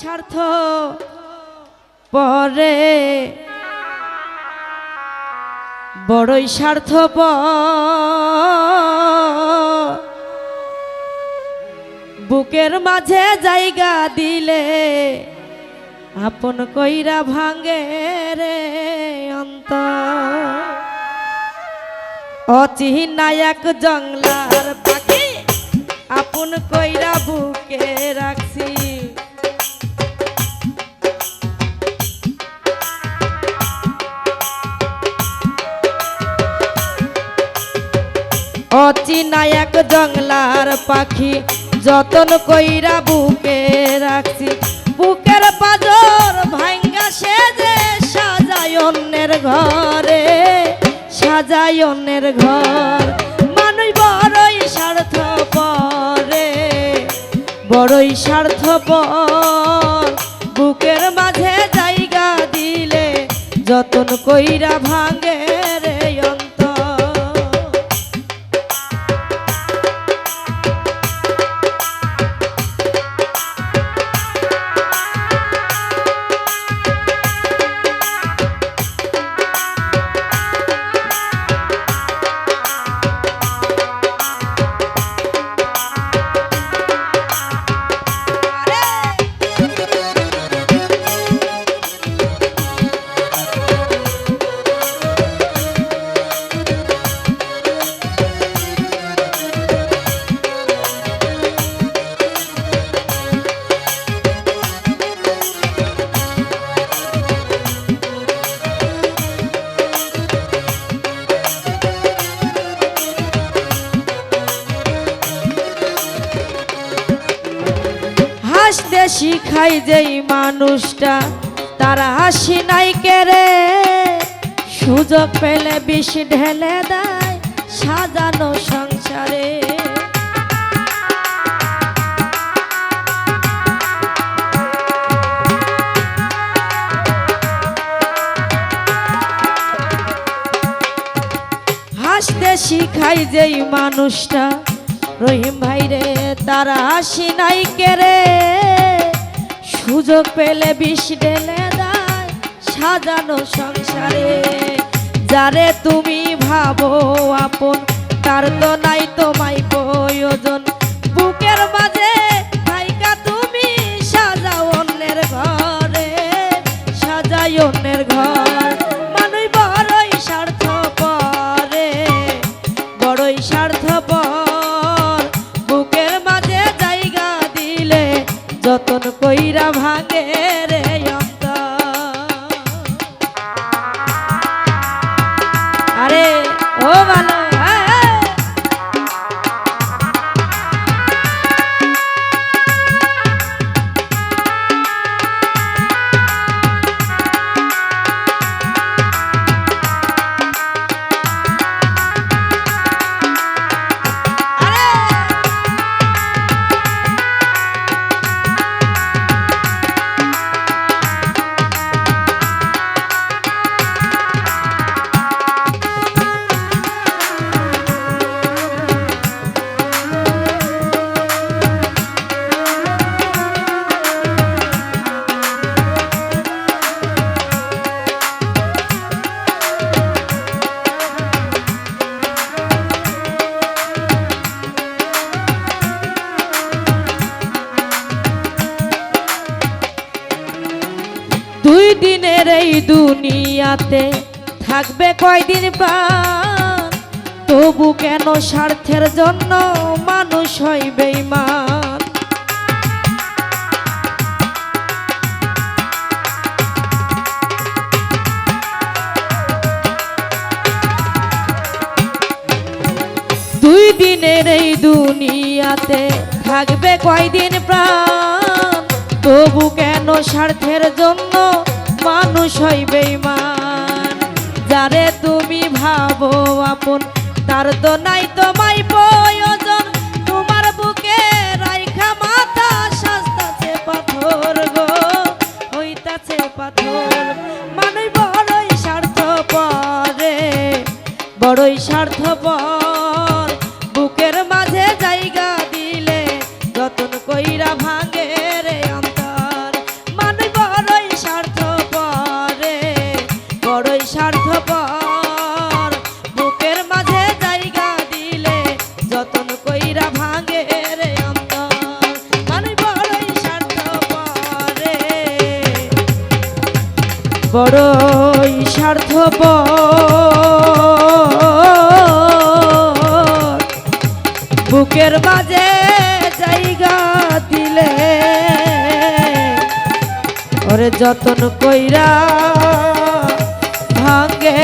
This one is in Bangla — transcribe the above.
স্বার্থ পরে। বড়ই স্বার্থ বুকের মাঝে জায়গা দিলে আপন কইরা ভাঙে রে অন্ত অচিনায়ক জংলার পাখি আপন কইরা বুকে রাখছি। অচিনায়ক জংলার পাখি, যতন কইরা বুকে রাখছি। বুকের পাজর ভাঙ্গা সেজে সাজায় অন্যের ঘরে, সাজায় অন্যের ঘর। মানুষ বড়ই স্বার্থ পরে বড়ই স্বার্থ পর বুকের মাঝে জায়গা দিলে যতন কইরা ভাঙে হাসতে শিখাই যেই মানুষটা, তারা হাসি নাই কেরে সুযোগ পেলে বিষ ঢেলে দেয় সাজানো সংসারে। হাসতে শিখাই যেই মানুষটা, রহিম ভাই রে তারা হাসি নাই কেরে সুযোগ পেলে বিষ ঢেলে দেয় সাজানো সংসারে। যারে তুমি ভাবো আপন, তার তো নাই তোমায় কইরা ভাঙে রে অন্তর আরে ও ভালো এই দুনিয়াতে থাকবে কয়দিন প্রাণ? তবু কেন স্বার্থের জন্য মানুষ হয় বেইমান দুই দিনের এই দুনিয়াতে থাকবে কয়দিন প্রাণ? তবু কেন স্বার্থের জন্য মানুষ হইবে মান যারে তুমি ভাবো আপন, তার তো নাই তোমায় প্রয়োজন। তোমার বুকে রাইখা মাথা সাজতাছে পাথর গো, হইতাছে পাথর। মানুষ বড়ই স্বার্থ পরে বড়ই স্বার্থপর। স্বার্থপর। বুকের বাজে জায়গা দিলে ওরে যতন কইরা ভাঙ্গে